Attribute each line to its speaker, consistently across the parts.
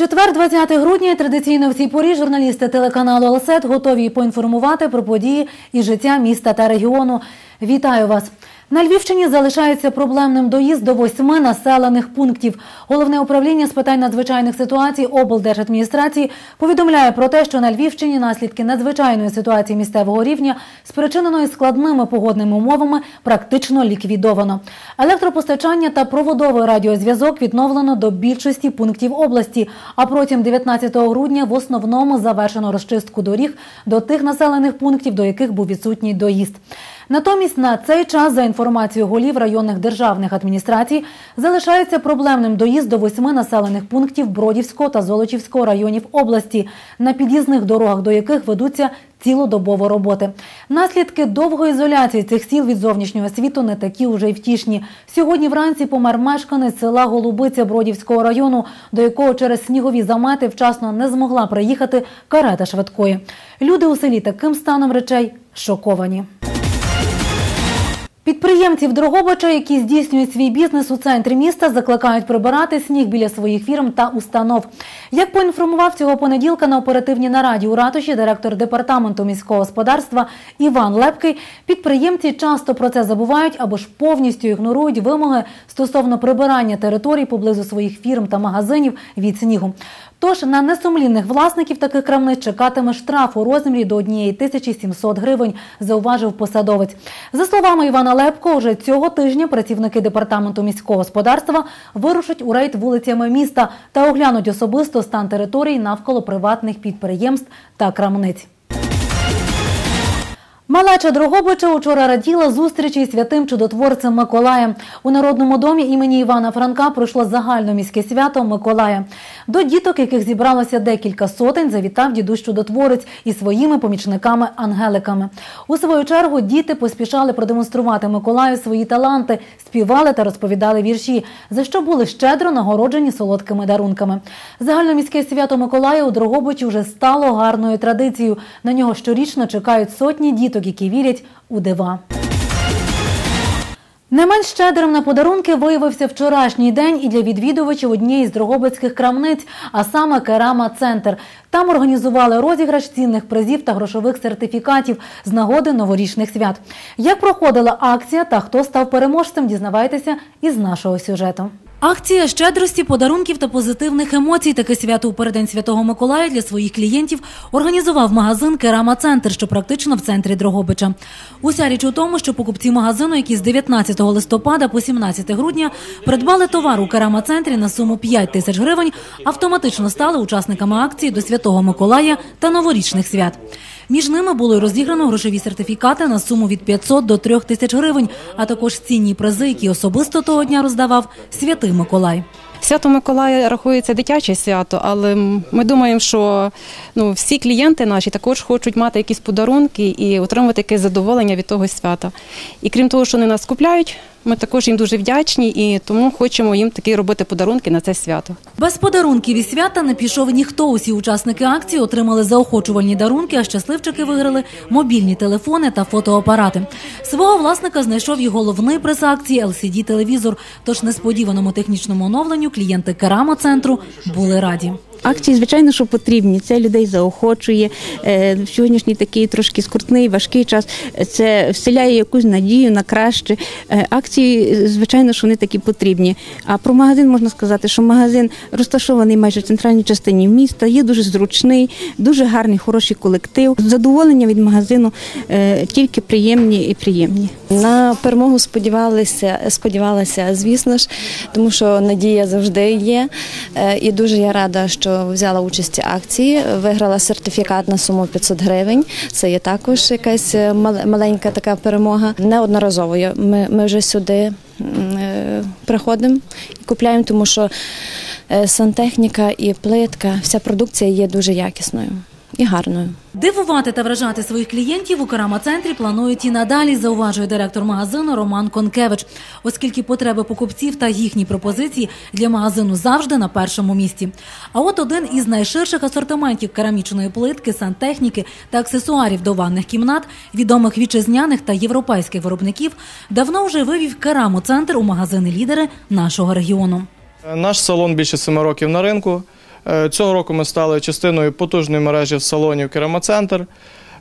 Speaker 1: Четвер, 20 грудня, традиційно в цій порі журналісти телеканалу «Алсет» готові поінформувати про події і життя міста та регіону. Вітаю вас! На Львівщині залишається проблемним доїзд до восьми населених пунктів. Головне управління з питань надзвичайних ситуацій облдержадміністрації повідомляє про те, що на Львівщині наслідки надзвичайної ситуації місцевого рівня, спричиненої складними погодними умовами, практично ліквідовано. Електропостачання та проводовий радіозв'язок відновлено до більшості пунктів області. А протягом 19 грудня в основному завершено розчистку доріг до тих населених пунктів, до яких був відсутній доїзд. Натомість на цей час, за інформацією голів районних державних адміністрацій, залишається проблемним доїзд до восьми населених пунктів Бродівського та Золочівського районів області, на під'їзних дорогах до яких ведуться цілодобово роботи. Наслідки довгої ізоляції цих сіл від зовнішнього світу не такі уже й втішні. Сьогодні вранці помер мешканець села Голубиця Бродівського району, до якого через снігові замети вчасно не змогла приїхати карета швидкої. Люди у селі таким станом речей шоковані. Підприємців Дрогобича, які здійснюють свій бізнес у центрі міста, закликають прибирати сніг біля своїх фірм та установ. Як поінформував цього понеділка на оперативній нараді у ратуші директор департаменту міського господарства Іван Лепкий, підприємці часто про це забувають або ж повністю ігнорують вимоги стосовно прибирання територій поблизу своїх фірм та магазинів від снігу. Тож на несумлінних власників таких крамниць чекатиме штраф у розмірі до 1700 гривень, зауважив посадовець. За словами Івана Лепко, уже цього тижня працівники департаменту міського господарства вирушать у рейд вулицями міста та оглянуть особисто стан територій навколо приватних підприємств та крамниць. Малеча Дрогобича учора раділа зустрічі із святим чудотворцем Миколаєм. У Народному домі імені Івана Франка пройшло загальноміське свято Миколая. До діток, яких зібралося декілька сотень, завітав дідусь чудотворець із своїми помічниками-ангеликами. У свою чергу діти поспішали продемонструвати Миколаю свої таланти, співали та розповідали вірші, за що були щедро нагороджені солодкими дарунками. Загальноміське свято Миколая у Дрогобичі вже стало гарною традицією. На нього щорічно чекають сотні діток, які вірять у дива. Не менш щедрим на подарунки виявився вчорашній день і для відвідувачів однієї з дрогобицьких крамниць, а саме Керама Центр. Там організували розіграш цінних призів та грошових сертифікатів з нагоди новорічних свят. Як проходила акція та хто став переможцем, дізнавайтеся із нашого сюжету. Акція щедрості, подарунків та позитивних емоцій. Таке свято у переддень Святого Миколая для своїх клієнтів організував магазин Керама Центр, що практично в центрі Дрогобича. Уся річ у тому, що покупці магазину, які з 19 листопада по 17 грудня придбали товар у Керама Центрі на суму 5 тисяч гривень, автоматично стали учасниками акції до Святого Миколая та новорічних свят. Між ними було розіграно грошові сертифікати на суму від 500 до 3 тисяч гривень, а також цінні призи, які особисто того дня роздавав Святий Миколай.
Speaker 2: Свято Миколая рахується дитяче свято, але ми думаємо, що ну, всі клієнти наші також хочуть мати якісь подарунки і отримати якесь задоволення від того свята. І крім того, що вони нас купляють, ми також їм дуже вдячні і тому хочемо їм такі робити подарунки на це свято.
Speaker 1: Без подарунків і свята не пішов ніхто. Усі учасники акції отримали заохочувальні дарунки, а щасливчики виграли мобільні телефони та фотоапарати. Свого власника знайшов і головний приз акції LCD телевізор. Тож несподіваному технічному оновленню клієнти Керамо центру були раді.
Speaker 3: Акції, звичайно, що потрібні. Це людей заохочує. Е, В сьогоднішній такий трошки скрутний, важкий час. Це вселяє якусь надію на краще. Е, Акції, звичайно, що вони такі потрібні. А про магазин можна сказати, що магазин розташований майже в центральній частині міста, є дуже зручний, дуже гарний, хороший колектив. Задоволення від магазину е, тільки приємні і приємні.
Speaker 4: На перемогу сподівалися, сподівалася, звісно ж, тому що надія завжди є. Е, І дуже я рада, що взяла участь в акції, виграла сертифікат на суму 500 гривень. Це є також якась е, маленька така перемога. Неодноразово ми, ми вже сюди е, приходимо і купляємо, тому що е, сантехніка і плитка, вся продукція є дуже якісною і гарною.
Speaker 1: Дивувати та вражати своїх клієнтів у Керама-центрі планують і надалі, зауважує директор магазину Роман Конкевич, оскільки потреби покупців та їхні пропозиції для магазину завжди на першому місці. А от один із найширших асортиментів керамічної плитки, сантехніки та аксесуарів до ванних кімнат, відомих вітчизняних та європейських виробників, давно вже вивів Керамо-центр у магазини лідери нашого регіону.
Speaker 5: Наш салон більше семи років на ринку. Е, Цього року ми стали частиною потужної мережі салонів Керамоцентр,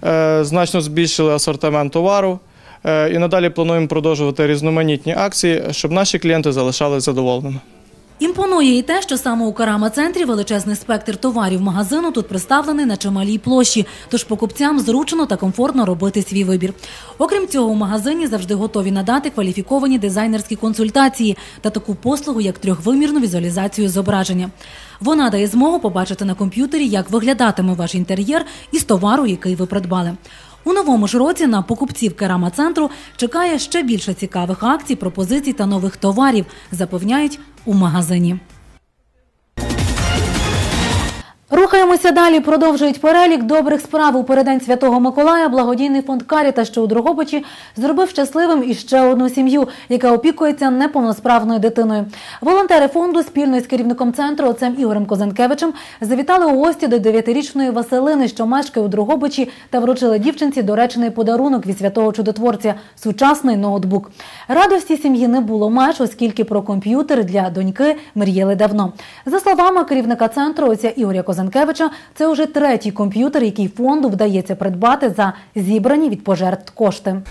Speaker 5: Е, значно збільшили асортимент товару Е, і надалі плануємо продовжувати різноманітні акції, щоб наші клієнти залишались задоволеними.
Speaker 1: Імпонує і те, що саме у Карама-центрі величезний спектр товарів магазину тут представлений на чималій площі, тож покупцям зручно та комфортно робити свій вибір. Окрім цього, у магазині завжди готові надати кваліфіковані дизайнерські консультації та таку послугу, як трьохвимірну візуалізацію зображення. Вона дає змогу побачити на комп'ютері, як виглядатиме ваш інтер'єр із товару, який ви придбали. У новому ж році на покупців керама центру чекає ще більше цікавих акцій, пропозицій та нових товарів, запевняють у магазині. Рухаємося далі. Продовжують перелік добрих справ у передень Святого Миколая. Благодійний фонд Каріта, що у Дрогобичі, зробив щасливим іще одну сім'ю, яка опікується неповносправною дитиною. Волонтери фонду спільно із керівником центру отцем Ігорем Козенкевичем завітали у гості до дев'ятирічної Василини, що мешкає у Дрогобичі, та вручили дівчинці доречений подарунок від святого чудотворця сучасний ноутбук. Радості сім'ї не було меж, оскільки про комп'ютер для доньки мріяли давно. За словами керівника центру отця Ігоря Козенкевича, це вже третій комп'ютер, який фонду вдається придбати за зібрані від пожертв кошти.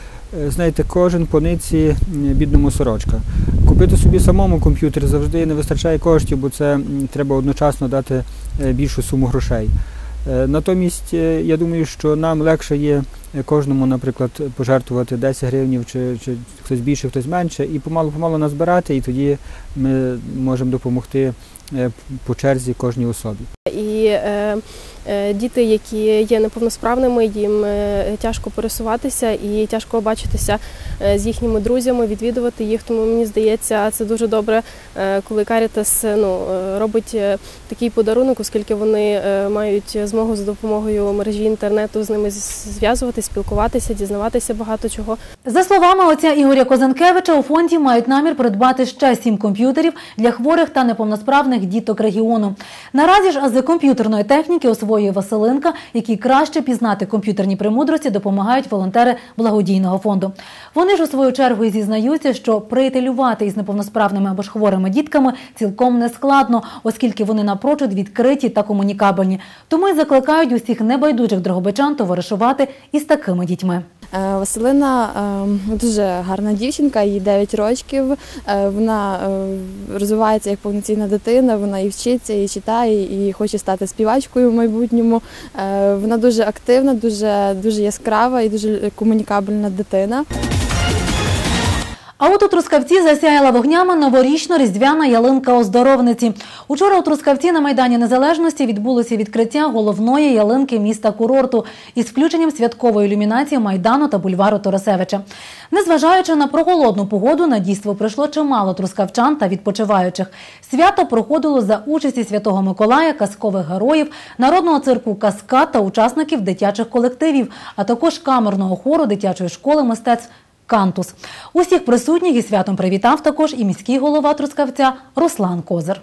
Speaker 6: Е, Знаєте, кожен по ниці бідному сорочка. Купити собі самому комп'ютер завжди не вистачає коштів, бо це треба одночасно дати е, більшу суму грошей. Е, Натомість, я думаю, що нам легше є кожному, наприклад, пожертвувати 10 гривнів, чи, чи хтось більше, хтось менше, і помалу-помалу назбирати, і тоді ми можемо допомогти по черзі кожній особі.
Speaker 7: І е, діти, які є неповносправними, їм е, тяжко пересуватися і тяжко бачитися е, з їхніми друзями, відвідувати їх. Тому мені здається, це дуже добре, е, коли Карітас ну, е, робить е, такий подарунок, оскільки вони е, мають змогу за допомогою мережі інтернету з ними з- зв'язуватися, спілкуватися, дізнаватися багато чого.
Speaker 1: За словами отця Ігоря Козенкевича, у фонді мають намір придбати ще сім комп'ютерів для хворих та неповносправних діток регіону. Наразі ж ази комп'ютерної техніки освоює Василинка, якій краще пізнати комп'ютерні премудрості допомагають волонтери благодійного фонду. Вони ж у свою чергу і зізнаються, що приятелювати із неповносправними або ж хворими дітками цілком не складно, оскільки вони напрочуд відкриті та комунікабельні. Тому й закликають усіх небайдужих дрогобичан товаришувати із такими дітьми.
Speaker 8: Е, Василина е, дуже гарна дівчинка, їй 9 років. Е, Вона розвивається як повноцінна дитина, вона і вчиться, і читає, і хоче стати співачкою в майбутньому. Вона дуже активна, дуже, дуже яскрава і дуже комунікабельна дитина.
Speaker 1: А от у Трускавці засяяла вогнями новорічно-різдвяна ялинка оздоровниці. Учора у Трускавці на Майдані Незалежності відбулося відкриття головної ялинки міста курорту із включенням святкової ілюмінації Майдану та бульвару Торосевича. Незважаючи на прохолодну погоду, на дійство прийшло чимало трускавчан та відпочиваючих. Свято проходило за участі Святого Миколая, казкових героїв, народного цирку Казка та учасників дитячих колективів, а також камерного хору дитячої школи мистецтв Кантус. Усіх присутніх із святом привітав також і міський голова Трускавця Руслан Козир.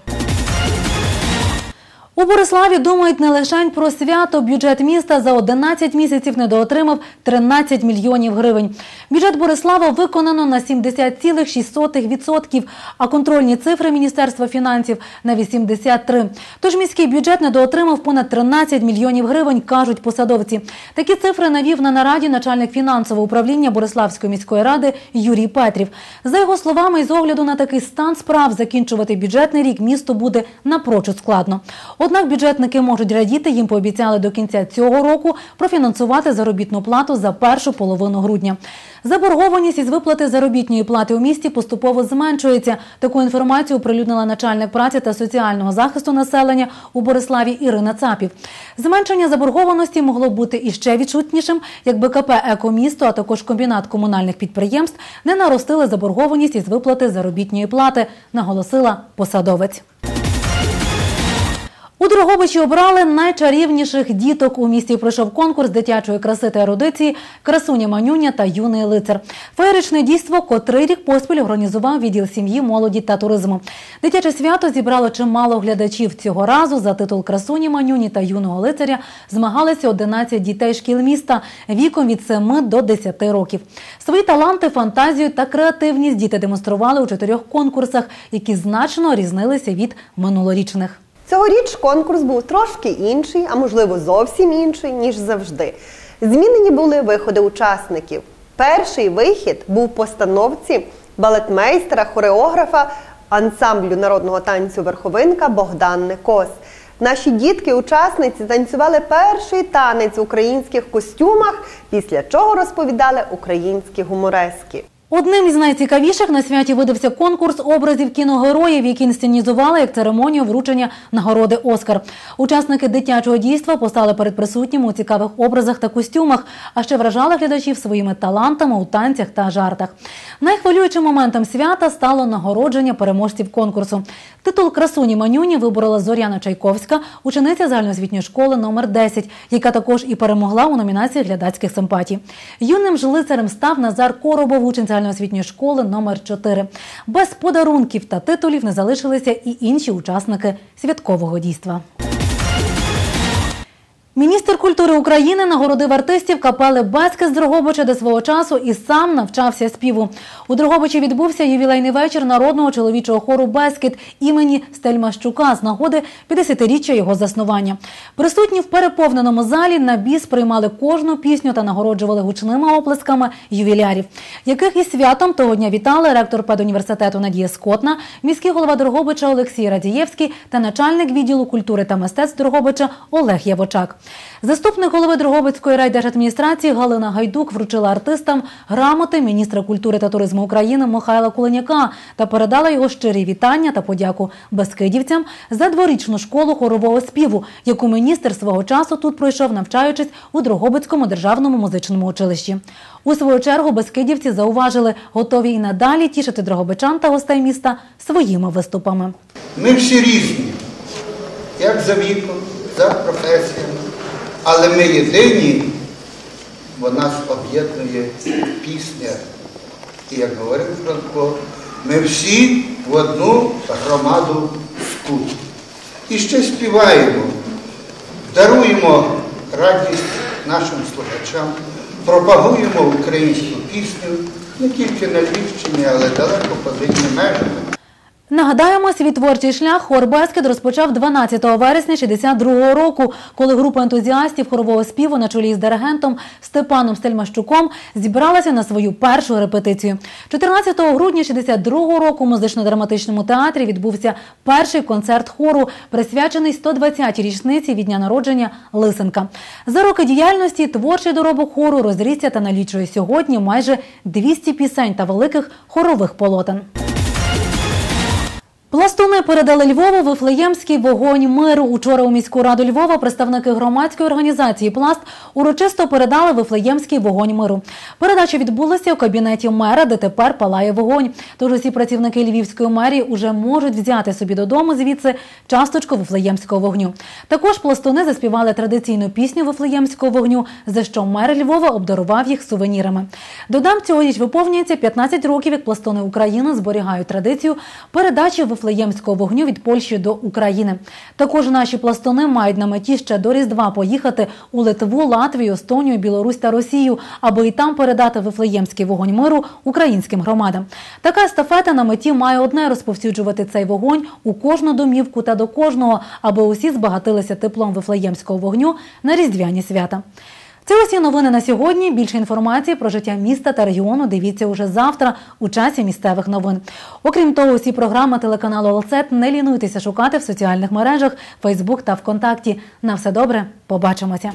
Speaker 1: У Бориславі думають не лише про свято. Бюджет міста за 11 місяців недоотримав 13 мільйонів гривень. Бюджет Борислава виконано на 70,6%, а контрольні цифри Міністерства фінансів на 83%. Тож міський бюджет недоотримав понад 13 мільйонів гривень, кажуть посадовці. Такі цифри навів на нараді начальник фінансового управління Бориславської міської ради Юрій Петрів. За його словами, з огляду на такий стан справ закінчувати бюджетний рік місту буде напрочуд складно. Однак бюджетники можуть радіти, їм пообіцяли до кінця цього року профінансувати заробітну плату за першу половину грудня. Заборгованість із виплати заробітної плати у місті поступово зменшується. Таку інформацію оприлюднила начальник праці та соціального захисту населення у Бориславі Ірина Цапів. Зменшення заборгованості могло бути іще відчутнішим, якби КП «Екомісто», а також комбінат комунальних підприємств не наростили заборгованість із виплати заробітної плати, наголосила посадовець. У Дрогобичі обрали найчарівніших діток. У місті пройшов конкурс дитячої краси та ерудиції Красуня Манюня та юний лицар. Феєричне дійство котрий рік поспіль організував відділ сім'ї, молоді та туризму. Дитяче свято зібрало чимало глядачів. Цього разу за титул Красуні Манюні та юного лицаря змагалися 11 дітей шкіл міста віком від 7 до 10 років. Свої таланти, фантазію та креативність діти демонстрували у чотирьох конкурсах, які значно різнилися від минулорічних.
Speaker 9: Цьогоріч конкурс був трошки інший, а можливо зовсім інший, ніж завжди. Змінені були виходи учасників. Перший вихід був постановці балетмейстера, хореографа ансамблю народного танцю Верховинка Богданни Кос. Наші дітки-учасниці танцювали перший танець в українських костюмах, після чого розповідали українські гуморески.
Speaker 1: Одним із найцікавіших на святі видався конкурс образів кіногероїв, які інсценізували як церемонію вручення нагороди Оскар. Учасники дитячого дійства постали перед присутніми у цікавих образах та костюмах, а ще вражали глядачів своїми талантами у танцях та жартах. Найхвилюючим моментом свята стало нагородження переможців конкурсу. Титул красуні Манюні виборола Зоряна Чайковська, учениця загальноосвітньої школи номер 10, яка також і перемогла у номінації глядацьких симпатій. Юним ж лицарем став Назар Коробов, учень загальноосвітньої школи номер 4. Без подарунків та титулів не залишилися і інші учасники святкового дійства. Міністр культури України нагородив артистів капели Бескет з Дрогобича, де свого часу і сам навчався співу. У Дрогобичі відбувся ювілейний вечір народного чоловічого хору Бескет імені Стельмащука з нагоди 50-річчя його заснування. Присутні в переповненому залі на біс приймали кожну пісню та нагороджували гучними оплесками ювілярів, яких із святом того дня вітали ректор педуніверситету Надія Скотна, міський голова Дрогобича Олексій Радієвський та начальник відділу культури та мистецтв Дрогобича Олег Явочак. Заступник голови Дрогобицької райдержадміністрації Галина Гайдук вручила артистам грамоти міністра культури та туризму України Михайла Куленяка та передала його щирі вітання та подяку безкидівцям за дворічну школу хорового співу, яку міністр свого часу тут пройшов, навчаючись у Дрогобицькому державному музичному училищі. У свою чергу безкидівці зауважили, готові і надалі тішити дрогобичан та гостей міста своїми виступами.
Speaker 10: Ми всі різні, як за віком, за професіями, але ми єдині, бо нас об'єднує пісня. І як говорив Франко, ми всі в одну громаду скут. І ще співаємо, даруємо радість нашим слухачам, пропагуємо українську пісню не тільки на Львівщині, але далеко її межами.
Speaker 1: Нагадаємо, свій творчий шлях хор Бескет розпочав 12 вересня 62 року, коли група ентузіастів хорового співу на чолі з диригентом Степаном Стельмащуком зібралася на свою першу репетицію. 14 грудня 62 року у музично-драматичному театрі відбувся перший концерт хору, присвячений 120-й річниці від дня народження Лисенка. За роки діяльності творчий доробок хору розрісся та налічує сьогодні майже 200 пісень та великих хорових полотен. Пластуни передали Львову Вифлеємський вогонь миру. Учора у міську раду Львова представники громадської організації Пласт урочисто передали Вифлеємський вогонь миру. Передача відбулася у кабінеті мера, де тепер палає вогонь. Тож усі працівники Львівської мерії уже можуть взяти собі додому звідси часточку Вифлеємського вогню. Також пластуни заспівали традиційну пісню Вифлеємського вогню, за що мер Львова обдарував їх сувенірами. Додам, цьогоріч виповнюється 15 років, як пластуни України зберігають традицію передачі Вифлеємського вогню від Польщі до України. Також наші пластуни мають на меті ще до Різдва поїхати у Литву, Латвію, Естонію, Білорусь та Росію, аби і там передати Вифлеємський вогонь миру українським громадам. Така естафета на меті має одне розповсюджувати цей вогонь у кожну домівку та до кожного, аби усі збагатилися теплом Вифлеємського вогню на різдвяні свята. Це усі новини на сьогодні. Більше інформації про життя міста та регіону дивіться уже завтра у часі місцевих новин. Окрім того, усі програми телеканалу Олсет не лінуйтеся шукати в соціальних мережах Фейсбук та ВКонтакті. На все добре, побачимося.